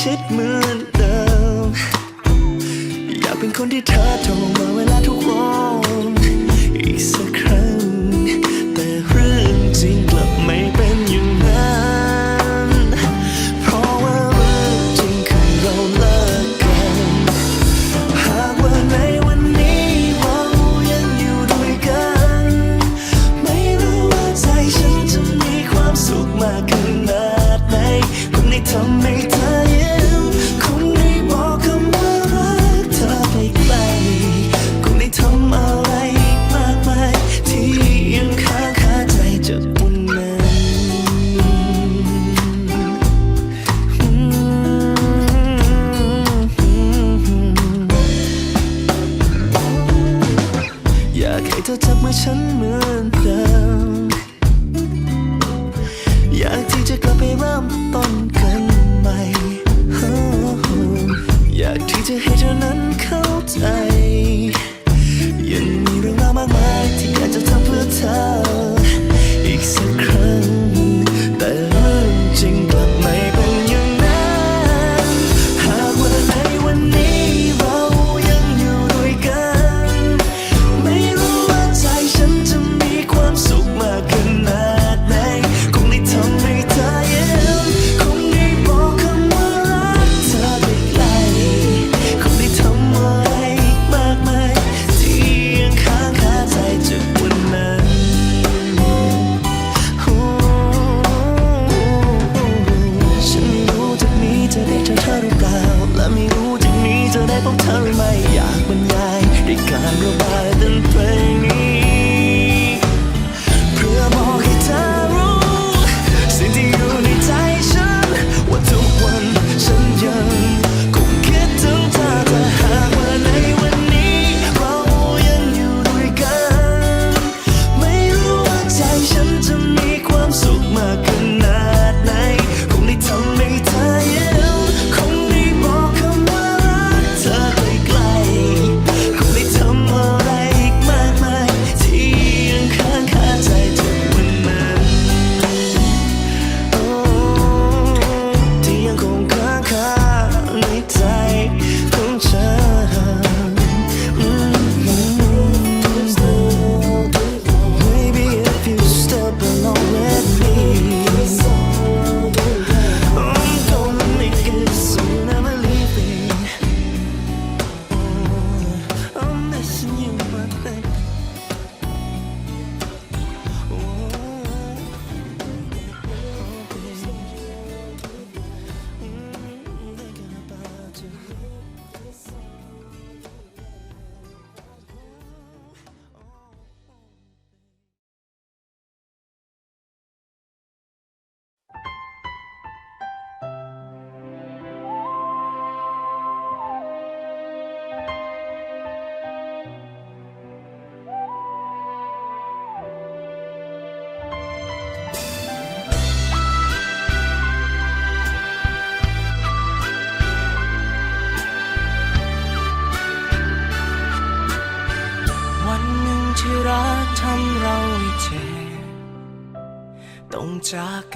ชิดเหมือนเดิม อยากเป็นคนที่เธอโทรมาเวลาทุกวันอีกสัก มต้นกันใหม่อยากที่จะให้เธอนั้นเข้าใจ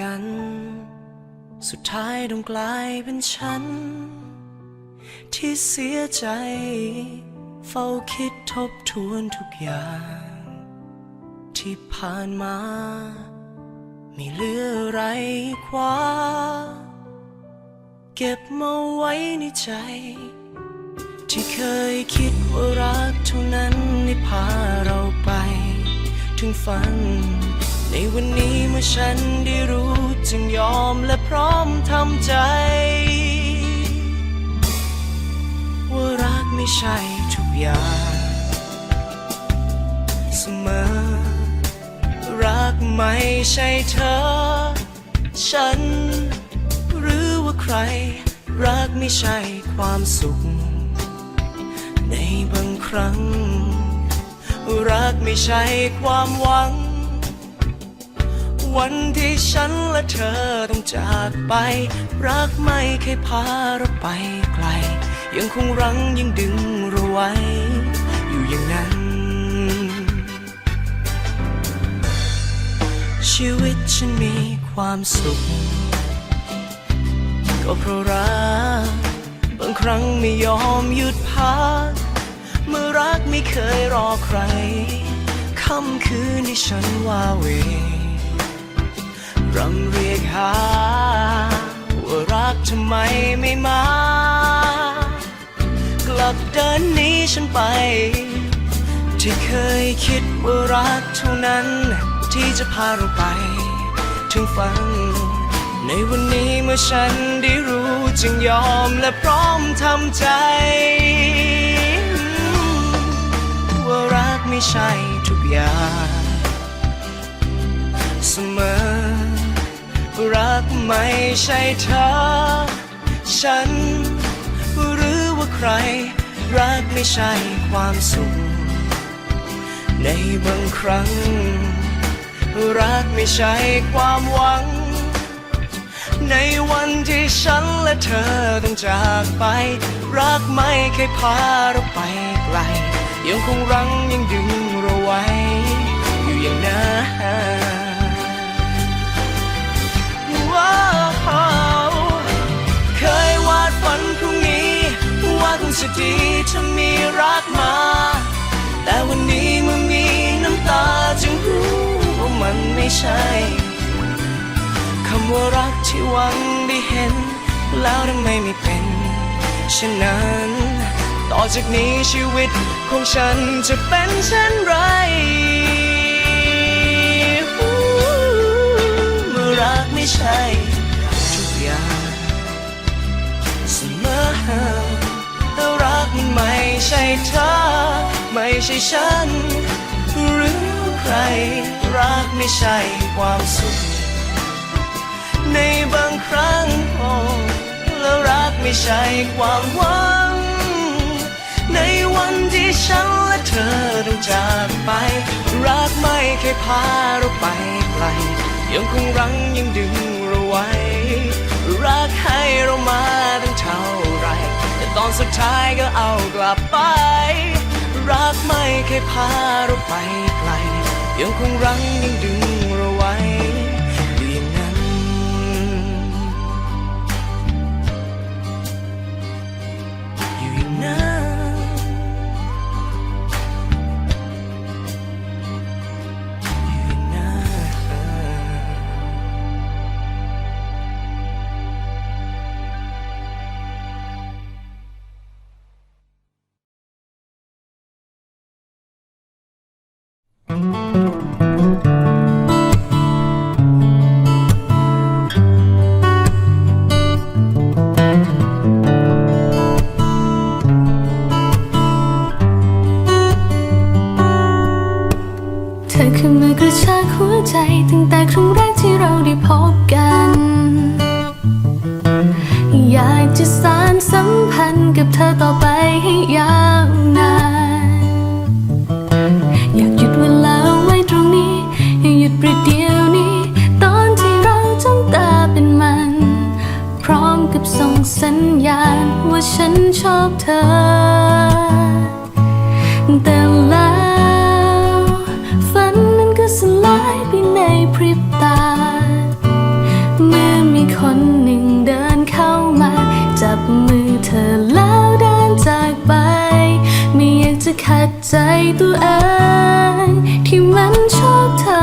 กัน สุดท้ายต้องกลายเป็นฉัน ที่เสียใจ เฝ้าคิดทบทวนทุกอย่าง ที่ผ่านมา ไม่เหลืออะไรคว้า เก็บมาไว้ในใจ ที่เคยคิดว่ารักเท่านั้นที่พาเราไป ถึงฝัน ในวันนี้เมื่อฉันได้รู้จึงยอมและพร้อมทำใจ ว่ารักไม่ใช่ทุกอย่างเสมอ รักไม่ใช่เธอ ฉัน หรือว่าใคร รักไม่ใช่ความสุข ในบางครั้ง รักไม่ใช่ความหวัง วันที่ฉันและเธอต้องจากไป รักไม่เคยพาเราไปไกล ยังคงรั้งยังดึงเราไว้ อยู่อย่างนั้น ชีวิตฉันมีความสุข ก็เพราะรัก บางครั้งไม่ยอมหยุดพัก เมื่อรักไม่เคยรอใครค่ำคืนที่ฉันว่าเวรำเรียกหา ว่ารักทำไมไม่มา กลับเดินหนี้ฉันไป ที่เคยคิดว่ารักเท่านั้น ที่จะพาเราไป ถึงฝัน ในวันนี้เมื่อฉันได้รู้จึงยอมและพร้อมทำใจ ว่ารักไม่ใช่ทุกอย่าง เสมอ รักไม่ใช่เธอ ฉัน หรือว่าใคร รักไม่ใช่ความสุข ในบางครั้ง รักไม่ใช่ความหวัง ในวันที่ฉันและเธอต้องจากไป รักไม่เคยพาเราไปไกล ยังคงรั้งยังดึงเราไว้ อยู่อย่างนั้นว้า เคยวาดฝันพรุ่งนี้ว่าคงจะดีถ้ามีรักมา แต่วันนี้เมื่อมีน้ำตาจึงรู้ว่ามันไม่ใช่คำว่ารักที่หวังได้เห็น แล้วทำไมไม่เป็นเช่นนั้น ต่อจากนี้ชีวิตของฉันจะเป็นเช่นไรเมื่อรักไม่ใช่ มอแต่รักไม่ใช่เธอ ไม่ใช่ฉัน หรือใคร รักไม่ใช่ความสุข ในบางครั้งโอ้แล้วรักไม่ใช่ความหวัง ในวันที่ฉันและเธอต้องจากไป รักไม่เคยพาเราไปไกลยังคงรั้งยังดึงเราไว้ รักให้เรามาตั้งเท่า ตอนสุดท้ายก็เอากลับไป รักไม่เคยพาเราไปไกลยังคงรั้งยังดึงเราไว้ากจะขัดใจตัวเองที่มันชอบเธอ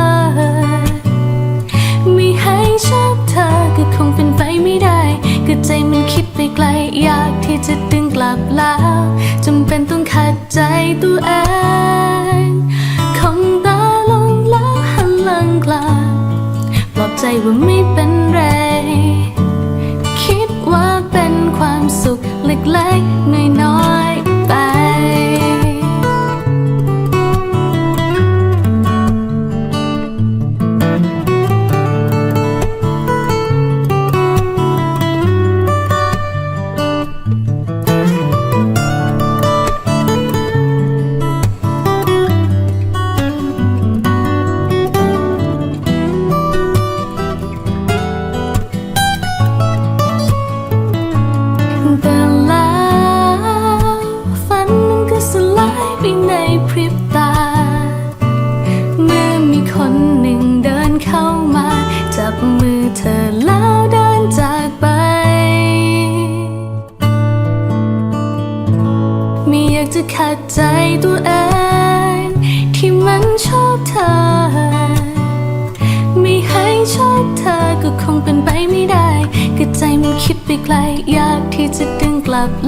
ไม่ให้ชอบเธอก็คงเป็นไปไม่ได้ ก็ใจมันคิดไปไกล อยากที่จะดึงกลับแล้วจำเป็นต้องขัดใจตัวเองคงตาลงแล้วหันหลังกลับปลอบใจว่าไม่เป็นไร คิดว่าเป็นความสุขเล็กๆน้อยๆ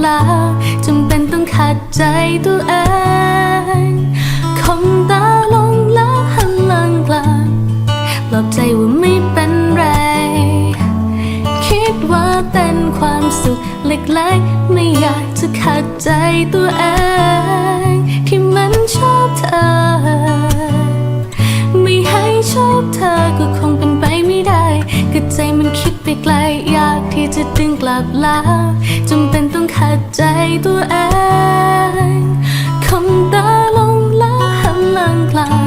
แล้วจำเป็นต้องขัดใจตัวเองคมตาลงแล้วหันหลังกลับปลอบใจว่าไม่เป็นไร คิดว่าเป็นความสุขเล็กๆ ไม่อยากจะขัดใจตัวเอง ที่มันชอบเธอ ไม่ให้ชอบเธอก็คงเป็นไปไม่ได้ ก็ใจมันคิดไปไกล อยากที่จะดึงกลับแล้วจำเป็นต้องขัดใจตัวเองคงตาลงแล้วหันหลังกลับ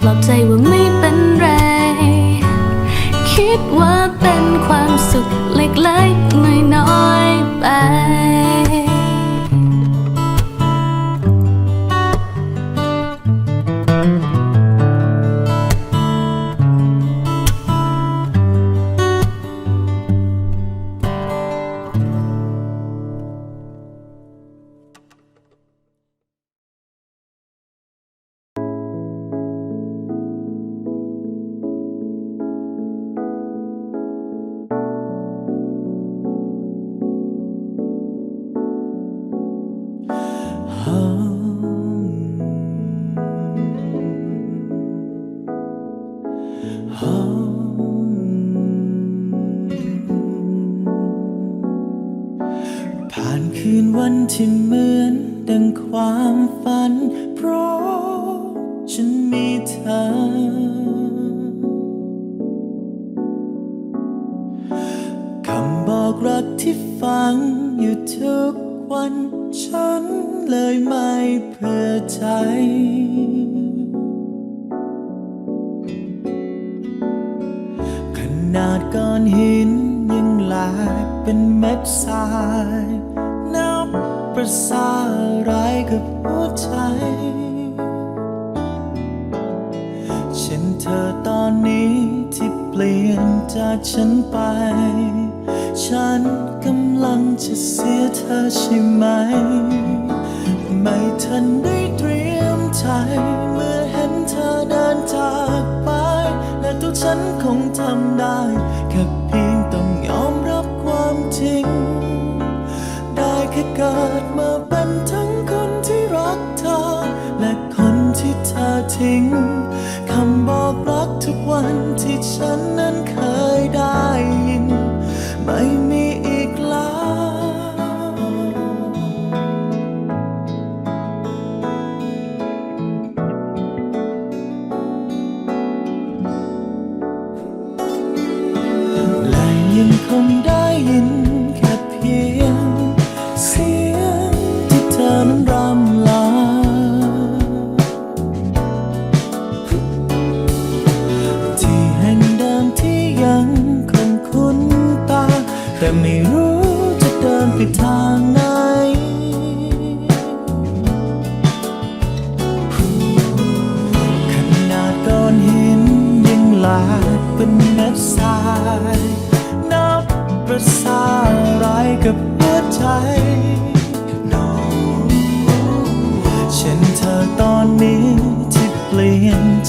ปลอบใจว่าไม่เป็นไร คิดว่าเป็นความสุขเล็ก ที่เหมือนดังความฝัน เพราะฉันมีเธอ คำบอกรักที่ฟังอยู่ทุกวันฉันเลยไม่เพื่อใจ ขนาดก้อนหินยังแหลกเป็นเม็ดทราย ประสาอะไรกับหัวใจฉันเธอตอนนี้ที่เปลี่ยนจากฉันไป ฉันกำลังจะเสียเธอใช่ไหม ไม่ทันได้เตรียมใจเมื่อเห็นเธอเดินจากไป และตัวฉันคงทำได้ เกิดมาเป็นทั้งคนที่รักเธอ และคนที่เธอทิ้ง คำบอกรักทุกวันที่ฉันนั้นเคยได้ยิน ไม่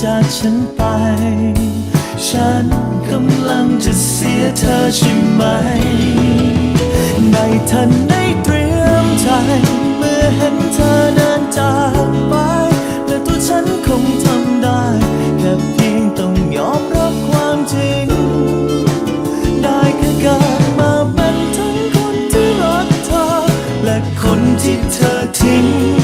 จากฉันไป ฉันกำลังจะเสียเธอใช่ไหม ในทันได้เตรียมใจ เมื่อเห็นเธอเดินจากไป และตัวฉันคงทำได้ แค่เพียงต้องยอมรับความจริง ได้แค่เกิดมาเป็นทั้งคนที่รักเธอ และคนที่เธอทิ้ง